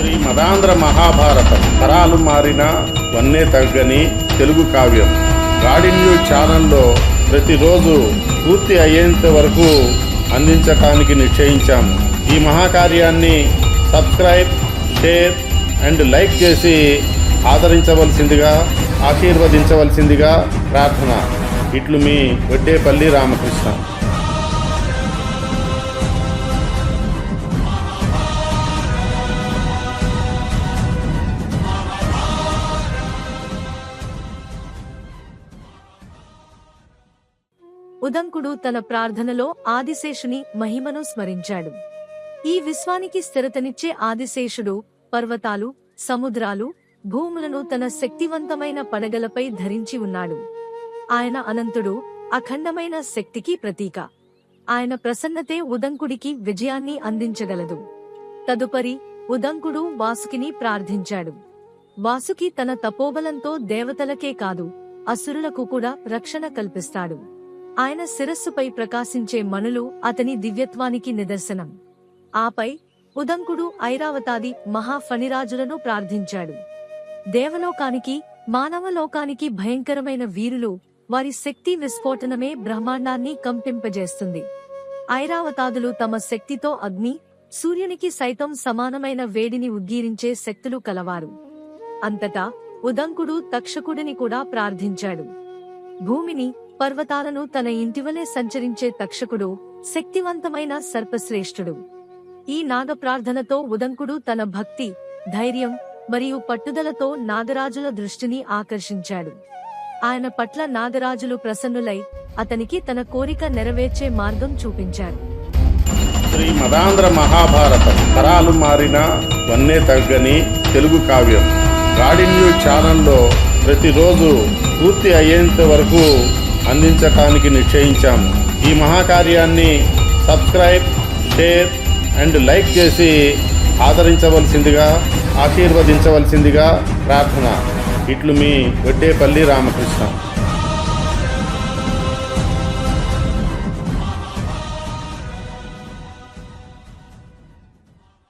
శ్రీ మదాంధ్ర మహాభారతం. తరాలు మారిన వన్నే తగ్గని తెలుగు కావ్యం. గాడి న్యూస్ ఛానల్లో ప్రతిరోజు పూర్తి అయ్యేంత వరకు అందించటానికి నిశ్చయించాము ఈ మహాకార్యాన్ని సబ్స్క్రైబ్ షేర్ అండ్ లైక్ చేసి ఆదరించవలసిందిగా ఆశీర్వదించవలసిందిగా ప్రార్థన. ఇట్లు మీ వడ్డేపల్లి రామకృష్ణ. ఉదంకుడు తన ప్రార్థనలో ఆదిశేషుని మహిమను స్మరించాడు. ఈ విశ్వానికి స్థిరతనిచ్చే ఆదిశేషుడు పర్వతాలు సముద్రాలు భూములను తన శక్తివంతమైన పడగలపై ధరించి ఉన్నాడు. ఆయన అనంతుడు అఖండమైన శక్తికి ప్రతీక. ఆయన ప్రసన్నతే ఉదంకుడికి విజయాన్ని అందించగలదు. తదుపరి ఉదంకుడు వాసుకిని ప్రార్థించాడు. వాసుకి తన తపోబలంతో దేవతలకే కాదు అసురులకు కూడా రక్షణ కల్పిస్తాడు. ఆయన శిరస్సుపై ప్రకాశించే మణులు అతని దివ్యత్వానికి నిదర్శనం. ఆపై ఉదంకుడు ఐరావతాది మహాఫణిరాజులను ప్రార్థించాడు. దేవలోకానికి మానవలోకానికి భయంకరమైన వీరులు వారి శక్తి విస్ఫోటనమే బ్రహ్మాండాన్ని కంపింపజేస్తుంది. ఐరావతాదులు తమ శక్తితో అగ్ని సూర్యునికి సైతం సమానమైన వేడిని ఉద్గీరించే శక్తులు కలవారు. అంతటా ఉదంకుడు తక్షకుడిని కూడా ప్రార్థించాడు. భూమిని పర్వతాలను తన ఇంటివలే సంచరించే తక్షకుడు శక్తివంతమైన సర్పశ్రేష్ఠుడు. ఈ నాగ ప్రార్థనతో ఉదంకుడు తన భక్తి ధైర్యం మరియు పట్టుదలతో నాగరాజుల దృష్టిని ఆకర్షించాడు. ఆయన పట్ల నాగరాజులు ప్రసన్నులై అతనికి తన కోరిక నెరవేర్చే మార్గం చూపించారు. శ్రీ మదాంధ్ర మహాభారతం తరాలు మారిన వన్నే తగ్గని తెలుగు కావ్యం. గాడి న్యూస్ ఛానల్లో ప్రతిరోజు పూర్తి అయ్యేంత వరకు అందించటానికి నిశ్చయించాము. ఈ మహాకార్యాన్ని సబ్స్క్రైబ్ షేర్ అండ్ లైక్ చేసి ఆదరించవలసిందిగా ఆశీర్వదించవలసిందిగా ప్రార్థన. ఇట్లు మీ గొడ్డేపల్లి రామకృష్ణ.